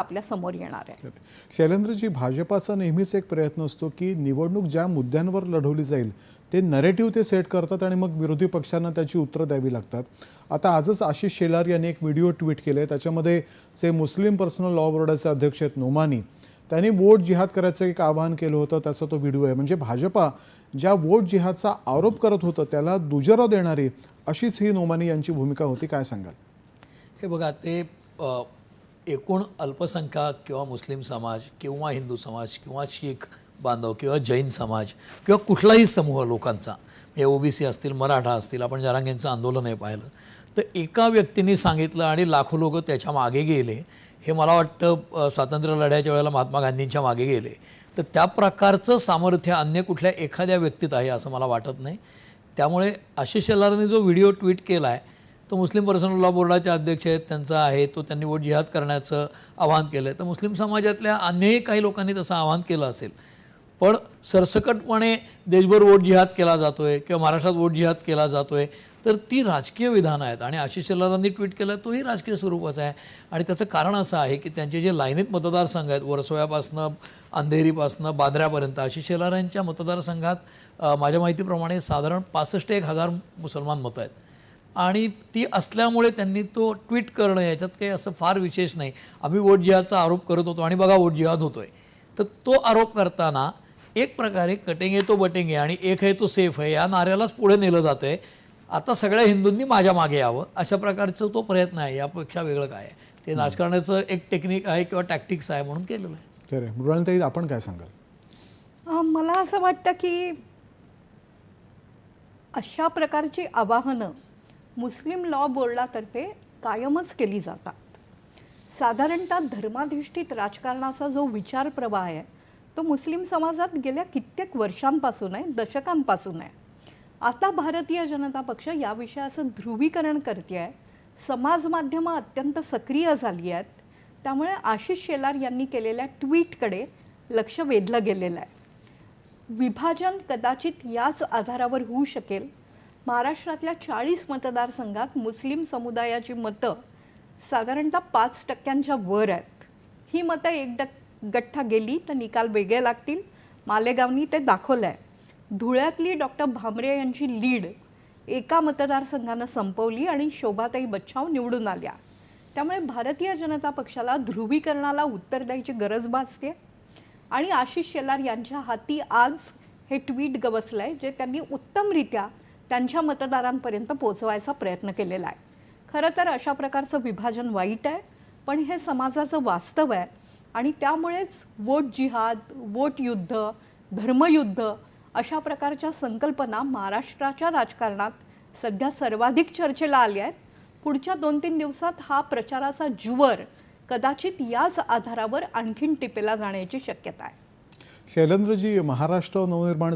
आपल्यासमोर येणार आहे. शैलेंद्रजी भाजपाचा नेहमीच एक प्रयत्न असतो की निवडणूक ज्या मुद्द्यांवर लढवली जाईल ते नरेटिव्ह ते सेट करतात आणि मग विरोधी पक्षांना त्याची उत्तरं द्यावी लागतात. आता आजच आशिष शेलार यांनी एक व्हिडिओ ट्विट केले त्याच्यामध्ये जे मुस्लिम पर्सनल लॉ बोर्डाचे अध्यक्ष आहेत नोमानी त्यांनी वोट जिहाद करायचं एक आवाहन केलं होतं. त्याचा तो व्हिडिओ आहे. म्हणजे भाजपा ज्या वोट जिहादचा आरोप करत होतं त्याला दुजोरा देणारी अशीच ही नोमानी यांची भूमिका होती. काय सांगाल? हे बघा ते एकूण अल्पसंख्याक किंवा मुस्लिम समाज किंवा हिंदू समाज किंवा शीख बांधव किंवा जैन समाज किंवा कुठलाही समूह लोकांचा हे ओबीसी असतील मराठा असतील आपण जरांगेंचं आंदोलन हे पाहिलं तर एका व्यक्तीने सांगितलं आणि लाखो लोक त्याच्यामागे गेले हे मला वाटतं स्वातंत्र्य लढ्याच्या वेळेला महात्मा गांधींच्या मागे गेले. तर त्या प्रकारचं सामर्थ्य अन्य कुठल्या एखाद्या व्यक्तीत आहे असं मला वाटत नाही. त्यामुळे आशिष शेलारांनी जो व्हिडिओ ट्विट केला आहे तो मुस्लिम पर्सनल लॉ बोर्डाचे अध्यक्ष आहेत त्यांचा आहे तो त्यांनी वोट जिहाद करण्याचं आवाहन केलं आहे तर मुस्लिम समाजातल्या अनेक काही लोकांनी तसं आवाहन केलं असेल. पण सरसकटपणे देशभर वोट जिहाद केला जातो आहे किंवा महाराष्ट्रात वोट जिहाद केला जातो आहे तर ती राजकीय विधानं आहेत. आणि आशिष शेलारांनी ट्विट केलं तोही राजकीय स्वरूपाचा आहे. आणि त्याचं कारण असं आहे की त्यांचे जे लाईनीत मतदारसंघ आहेत वर्सोव्यापासनं अंधेरीपासनं बांद्र्यापर्यंत आशिष शेलारांच्या मतदारसंघात माझ्या माहितीप्रमाणे साधारण पासष्ट एक हजार मुसलमान मतं आहेत. आणि ती असल्यामुळे त्यांनी तो ट्विट करणं याच्यात काही असं फार विशेष नाही. आम्ही वोट जिहादचा आरोप करत होतो आणि बघा वोट जिहाद होतोय. तर तो आरोप करताना एक प्रकारे कटेंगे तो बटेंगे आणि एक आहे तो सेफ आहे. या नाऱ्यालाच पुढे नेलं जातं आहे आता सगळ्या हिंदूंनी माझ्या मागे यावं. अशा प्रकारचा तो प्रयत्न आहे. यापेक्षा वेगळं काय आहे? ते राजकारणाचं एक टेक्निक आहे किंवा टॅक्टिक्स आहे म्हणून केलेलं आहे. तर मृणालताई आपण काय सांगाल? मला असं वाटतं की अशा प्रकारची आवाहनं मुस्लिम लॉ बोर्डातर्फे कायमच केली जातात. साधारणतः धर्माधिष्ठित राजकारणाचा जो विचार प्रवाह आहे तो मुस्लिम समाजात गेल्या कित्येक वर्षांपासून आहे दशकांपासून आहे. आता भारतीय जनता पक्ष या विषयाचं ध्रुवीकरण करते आहे समाज माध्यमं अत्यंत सक्रिय झाली आहेत त्यामुळे आशिष शेलार यांनी केलेल्या ट्विटकडे लक्ष वेधलं गेलेलं आहे. विभाजन कदाचित याच आधारावर होऊ शकेल महाराष्ट्रातल्या चाळीस मतदारसंघात मुस्लिम समुदायाची मतं साधारणतः पाच टक्क्यांच्या वर आहेत. ही मतं एक डक गठ्ठा गेली तर निकाल वेगळे लागतील. मालेगावनी ते दाखवलं आहे धुळ्यातली डॉक्टर भामरे यांची लीड एका मतदारसंघानं संपवली आणि शोभाताई बच्छाव निवडून आल्या. त्यामुळे भारतीय जनता पक्षाला ध्रुवीकरणाला उत्तर द्यायची गरज भासते. आणि आशिष शेलार यांच्या हाती आज हे ट्विट गवसलं आहे जे त्यांनी उत्तमरित्या त्यांच्या मतदारांपर्यंत पोहोचवायचा प्रयत्न केलेला आहे. खरं तर अशा प्रकारचं विभाजन वाईट आहे पण हे समाजाचं वास्तव आहे आणि त्यामुळेच वोट जिहाद वोट युद्ध धर्मयुद्ध अशा प्रकारच्या संकल्पना महाराष्ट्राच्या राजकारणात सध्या सर्वाधिक चर्चेला आल्या आहेत. पुढच्या दोन तीन दिवसात हा प्रचाराचा जुवर कदाचित याच आधारावर आणखीन टिपेला जाण्याची शक्यता आहे. शैलेंद्रजी महाराष्ट्र नवनिर्माण